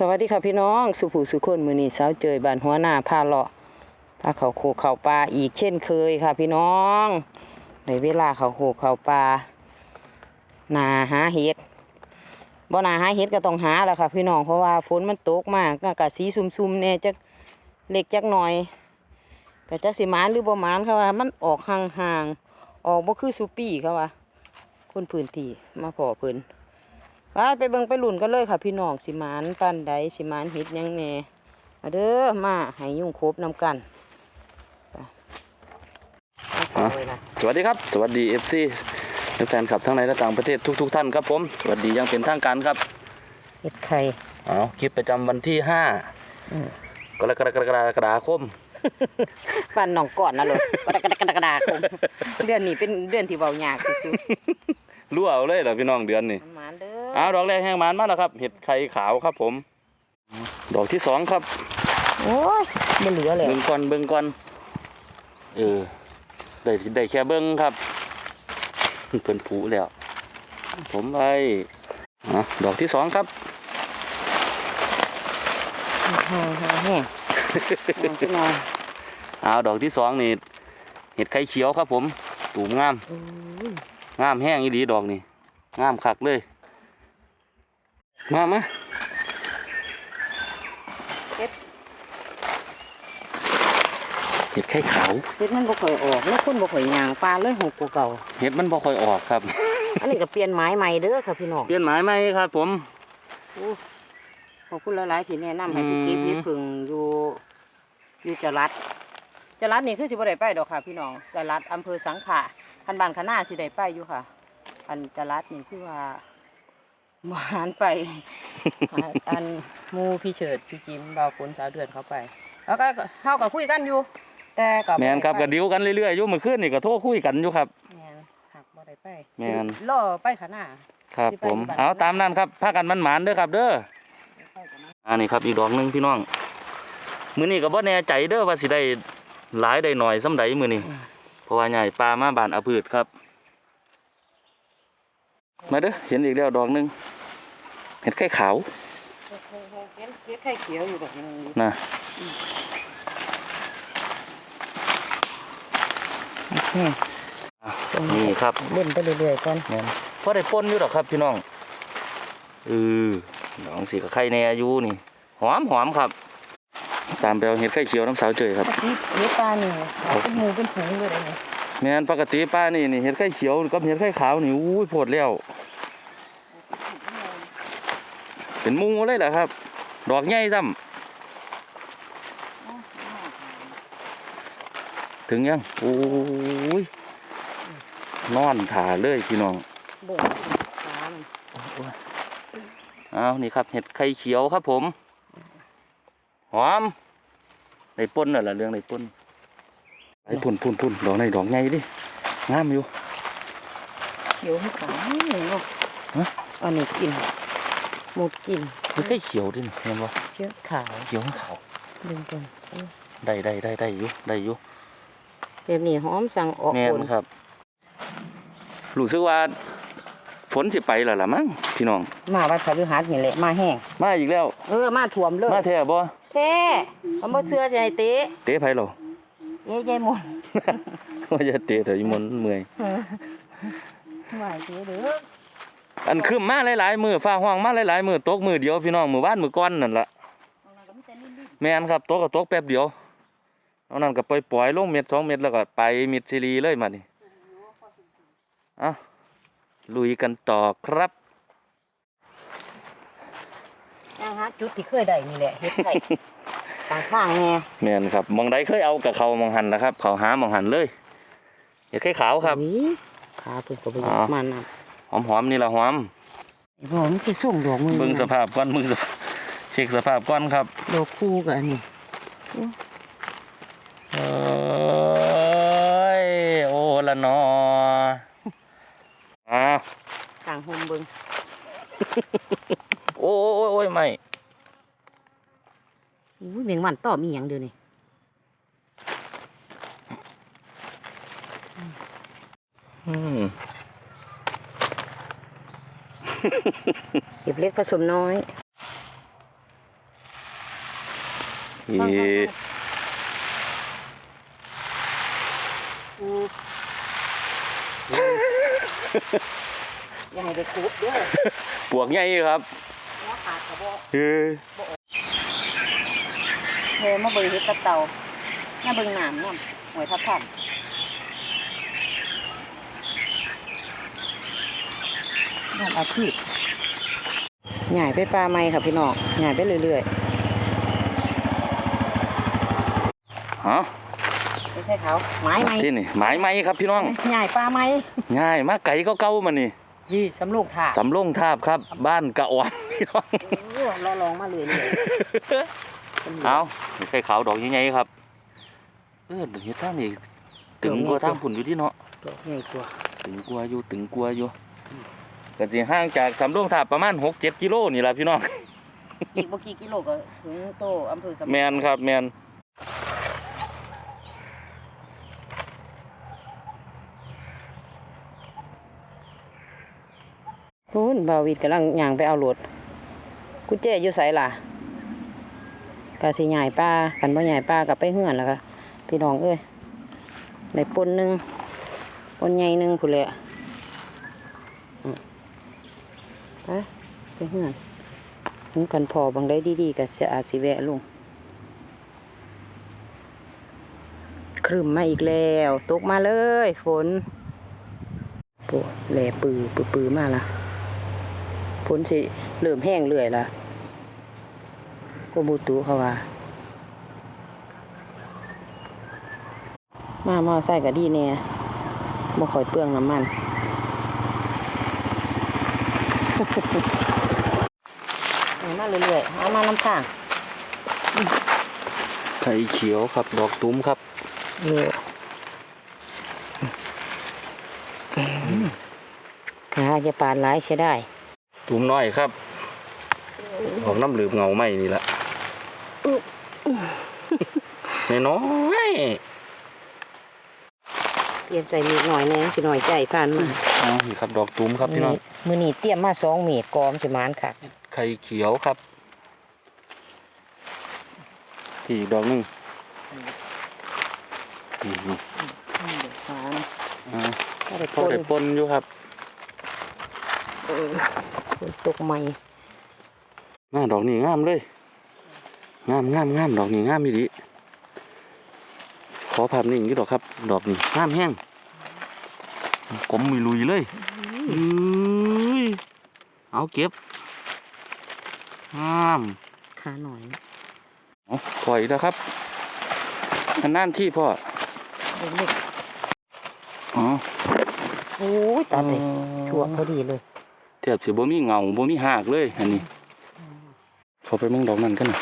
สวัสดีค่ะพี่น้อง สุภูสุคนมือนี้สาวเจยบานหัวหน้าพาเลาะพาเขาโคกเขาปลาอีกเช่นเคยค่ะพี่น้องในเวลาเขาโคกเขาปลานาหาเห็ดบ่นาหาเห็ดก็ต้องหาแล้วค่ะ พี่น้องเพราะว่าฝนมันตกมากก็กะสีซุ่มๆแน่จักเล็กจักหน่อยก็จักสิมานหรือบ่มานค่ะว่ามันออกห่างๆออกบ่คือซูปี้ค่ะว่าคนพื้นที่มาพอเพิ่น ไปไปเบิ่งไปหลุ่นกันเลยค่ะ พี่น้องสิหมานปันใดสิหมานเฮ็ดหยังแหน่มาเด้อมาให้ยุ่งครบนำกันไปเอาเข้าเลยนะสวัสดีครับ สวัสดีเอฟซีและแฟนคลับทั้งในและต่างประเทศทุกๆท่านครับผมสวัสดีอยังเป็นทางการครับเฮ็ดไข่เอาคลิปประจำวันที่ห้าอืมกรกฎาคมกรกฎาคมปันหนองก่อนนะลูกกระดกระดกระดกระดาคมเดือนนี้เป็นเดือนที่เบายากที่สุด รั่วเอาเลยเหรอพี่น้องเดือนนี้มันหมานเด้อเอาดอกแรกแห้งหมานมาแล้วครับ เห็ดไข่ขาวครับผม ดอกที่สองครับ โอ้ยบ่เหลือแล้วเบิ้งก่อนเบิ้งก่อนเออได้ได้แค่เบิ้งครับเพิ่นผูแล้ว ผมไปอะดอกที่สองครับแห้งแห้งแห้งเอาพี่น้องเอาดอกที่สองนี่เห็ดไข่เขียวครับผมตูมงามโอ้ย งามแห้งอีดีดอกนี่งามคักเลย มามาเฮ็ดเห็ดไข่ขาวเฮ็ดมันบ่ค่อยออกแล้วคนบ่ค่อยย่างปลาเลยหกกว่าเก่าเห็ดมันบ่ค่อยออกครับ อันนี้ก็เปลี่ยนไม้ใหม่เด้อค่ะพี่น้องเปลี่ยนหมายไหมครับผมขอบคุณหลายๆที่แนะนำให้ไปเก็บอืมเห็ดผึ่งอยู่อยู่จรัดจรัดนี่คือสิบ่ได้ไปดอกค่ะพี่น้องจรัดอำเภอสังขะ คันบ้านคณาสิได้ไปอยู่ค่ะอันจรัดนี่คือว่าหวานไป อันหมูพี่เฉิดพี่จิมบ่าวฝนสาวเดือนเขาไป แล้วก็เฮาก็คุยกันอยู่ แต่ก็แมนครับได้ก็ไปดิวกันเรื่อยๆอยู่เมื่อคืนนี่ก็โทรคุยกันอยู่ครับ แม่นหักบ่ได้ไปแม่นรอไปคณาครับที่ไปผมที่บ้านเอาตามนั้นครับพากันมันหมานๆเด้อครับ เด้อ ไปกันนะอันนี้ครับอีกดอกหนึงพี่น้อง มื้อนี้ก็บ่แน่ใจเด้อว่าสิได้หลายได้หน่อยส่ำใดมื้อนี้ เพราะว่าใหญ่ปลามาบ้านอาพืชครับ มาเด้อเห็นอีกแล้วดอกหนึง เห็ดไข่ขาวเห็นเห็ดไข่เขียวอยู่แบบนี้นะนี่ครับเล่นไปเรื่อยๆก่อนแม่นพอได้ป่นอยู่ดอกครับพี่น้องเออดอกสีกับไข่แหน่อยู่นี่ หอมหอมครับ ตามไปเอาเห็ดไข่เขียวน้ำสาวเจยครับปกติเห็ดปลานี่เป็นหมูเป็นฝูงเลยนะแม่นปกติป้านี่นี่เห็ดไข่เขียวกับเห็ดไข่ขาวนี่อุ้ยโพดแล้วเป็นหมูเลยแหละครับ ดอกใหญ่ซ้ำถึงยังโอ้ยนอนถ่าเลยพี่น้องเบิ่งปลามันเอานี่ครับ เห็ดไข่เขียวครับผม หอม ในป่นน่ะละเรื่องในป่นไอ้พุ่นพุ่นพุ่นดอกในดอกใหญ่ดิงามอยู่เขียวให้ขาวเนาะฮะอันนี้กินหมดกินเห็ดไข่เขียวดิเห็นบ่เขียวขาวเขียวขาวดึงกันได้ได้ได้ได้อยู่ได้อยู่แบบนี้หอมสั่งออกแม่ผลนครับรู้สึกว่าฝนสิไปแล้วล่ะมั้งพี่น้อง มาวัดพฤหัสนี่แหละมาแห้งมาอีกแล้ว เออมาถ่วมเลยมาแท้บ่ แท้เขาบ่เสื้อใจเตะเตะไผเหรอเย้ยายมนว่าจะเตะเถอะอีมนต์เมื่อยไหวเตะเด้ออันคืมมาหลายๆมือฟ้าห้องมาหลายๆมือตกมือเดียวพี่น้องมือบ้านมือก้อนนั่นล่ะแม่นครับตกก็ตกแป๊บเดียวเอานั่นก็ปล่อยปล่อยๆลงเม็ดสองเม็ดแล้วก็ไปมิดซีรีเลยมานี่เอาลุยกันต่อครับ ยังฮะจุดที่เคยได้นี่แหละเฮ็ดไข่ต่างข้างแน่แม่นครับมองใดเคยเอากับเขามองหันนะครับ เขาหามองหันเลยเห็ดไข่ขาวครับอุ๊ยขาเพิ่นก็บ่อยาอ๋กอมันนะหอมหอมๆนี่ละหอมไอ้บ่มันสิส่งดอกมือเบิ่งสภาพก้อนมึงสภาพเช็คสภาพก้อนครับดอกคู่กับอันนี้เอ้ยโอ้ละนออ้าวต่างโฮมเบิ่ง โอ้ยโอ้ยโอ้ยไม่อุ้ยแมงมันตอมีหยังเด้อนี่อืมเก็บเล็กผสมน้อยเอ๊ะอืมอย่าให้ได้คุบเด้อปวกใหญ่ครับหัว ขาดกระบอกเอ้ยเฮมาเบิ่งเฮ็ดกับเตาหน้าเบิ่งน้ำน้ำหวยทับทับน้ำอาทิตย์ใหญ่ไปปลาไม้ค่ะพี่น้องใหญ่ไปเรื่อยฮะๆไม่ใช่เขาไม้ไม้ที่นี่หมายไหมครับพี่น้องใหญ่ปลาไม้ง่ายมากไก่ก็เก่าๆมานี่ พี่สำลูกถาดสำโรงทาบครับ บ้านกะอ่อนพี่น้องโอ้เราลองมาเลยเลยเอาไข่ขาวดอกใหญ่ๆครับ เออเฮ็ดท่างนี่ตึงกว่าทางผุนอยู่ที่เนาะตัวใหญ่กว่าตึงกว่าอยู่ตึงกว่าอยู่ก็สิห่างจากสำโรงทาบประมาณ6-7กิโลนี่ล่ะพี่น้องอีกบ่กี่กิโลก็ถึงโตอำเภอสำโรงแมนครับแมน พูนบาวิดกำลังย่างไปเอารถกุญแจอยู่ไสล่ะกะสิใหญ่ป้ากันบ่ใหญ่ป้ากับไปเฮือนแล้วก็พี่น้องเอ้ยได้ปนหนึ่งปนใหญ่หนึ่งพุ่นแหละอืมไปไปเฮือนถึงกันพอบางได้ดีๆก็จะอาสิแวะลุงครึมมาอีกแล้ว ตกมาเลย ฝนปวดแหลปือปือปือมาละ ฝนสิเริ่มแห้งเรื่อยละกรมอุตุเขาว่า มามาใส่กะดีเนี่ยบ่ค่อยเปลืองน้ำมันเอามาเรื่อยๆเอามาน้ำข้างไข่เขียวครับ ดอกตุ้มครับเออขาจะปานร้ายใช้ได้ ตุ้มน้อยครับ ออกน้ำเหลือบเงาไหมนี่แหละน้อยเตรียมใส่มีดหน่อยแหน่สิหน่อยใจผ่านมาๆเอานี่ครับดอกตุ้มครับพี่น้องมือนี่เตรียมมาสองเมตรกอมสิมานค่ะไข่เขียวครับพี่อีกดอกหนึงนี่นี่สามอ่าก็ได้เขาปนได้ปนอยู่ครับเออฝน ตกใหม่หน้าดอกนี่งามเลยงามงามงามดอกนี่งามอีดีขอภาพนิ่งอยู่ดอกครับ ดอกนี่งามแห้งกลมมีลุยเลยอุ้ยเอาเก็บงามขาหน่อยเอาปล่อยแล้วครับอันนั่นที่พ่อเล็กอ๋อๆโอ้ยตัดเลยชั่วพอดีเลยแทบสิบ่มีเงาบ่มีหากเลยอันนี้เขาไปเมึงดอกนั้นกันน่ะ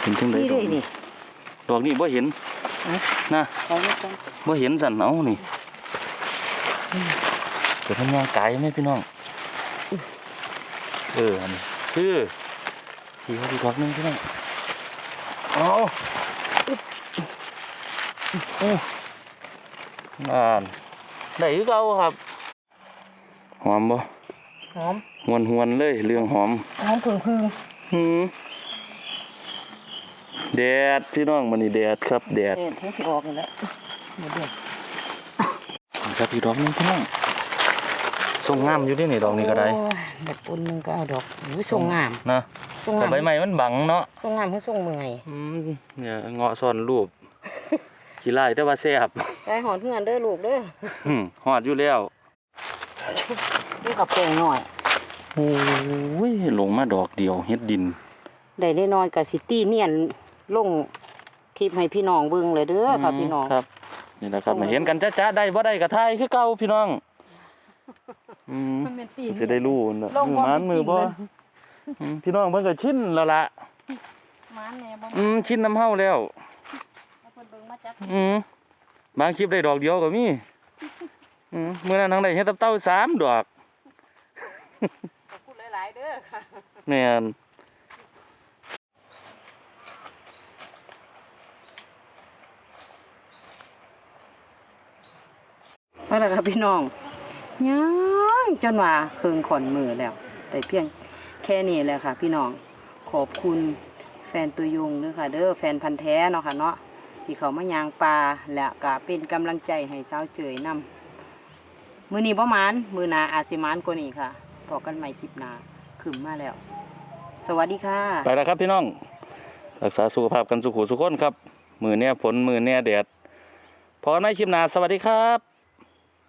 เห็นจังไดนี่ดเลอกยนี้นี่ดอกนี้บ่เห็นฮะนะเขาไม่ต้องบ่เห็นสั่นเอานี่เกิดทำงานไกลไหมพี่น้องเอออันนี้คือพี่เขาดีดอกหนึงพี่น้องเอาอู้นานได้คือเก่าครับ หอมบ่หอมหวนหวนๆเลยเรื่องหอมหอมพึ่งพึ่งหืมแดดพี่น้องมันนี่แดดครับแดดเด็ดทั้งสิออกนี่แหละเดี๋ยวเด็ดครับพี่ดอกหนึงพี่น้องทรงงามอยู่ที่นี่ดอกนี้ก็ได้โอ้ยแบบปนหนึงก็เอาดอกอุ้ยทรงงามนะทรงแต่งามใบไม้มันบังเนาะทรงงามคือทรงเมื่อยอืมเนี่ยเงาะซ่อนรูปขี้ไล่แต่ว่าแซ่บไปหอนเพื่อนเด้อลูกเด้อหึฮอดอยู่แล้ว นี่กับแปลงหน่อยโอ้ยลงมาดอกเดียวเฮ็ดดิน ได้ได้นอนกับซิตี้เนียนลงคลิปให้พี่น้องเบิ่งเลยเด้อค่ะพี่น้องครับนี่แหละครับมาเห็นกันจ้าๆได้บ่ได้ก็ทายคือเก่าพี่น้องอืมมันเป็นตีจะได้รู้นะลงมือความมันเป็นมือจริงบ่เลยอืมพี่น้องเพิ่นก็ชินแล้วล่ะมันแน่บ่อืมชินน้ำเฮาแล้วเอาเพิ่นเบิ่งมาจักอืมบางคลิปได้ดอกเดียวก็มี อืมมื้อนั้นทั้งได้เฮ็ดตับเต้าสามดอกขอบคุณหลายๆเด้อค่ะแม่นเอาละครับพี่น้องยังจนว่าเคืองขอนมือแล้ว แต่เพียงแค่นี้แหละค่ะ พี่น้องขอบคุณแฟนตัวยงเด้อค่ะ เด้อแฟนพันธ์แท้เนาะค่ะเนาะที่เขามายางปลาและก็เป็นกำลังใจให้สาวเจยนำ มือนี้ประมานมือนาอาจสิมานกว่านี้ค่ะพอกันใหม่คลิปหนาขึ้นมาแล้ว สวัสดีค่ะ ไปแล้วครับพี่น้อง รักษาสุขภาพกันสุขุสุขคนครับ มือเนี่ยฝนมือเนี่ยแดดพอกันในคลิปหนาสวัสดีครับ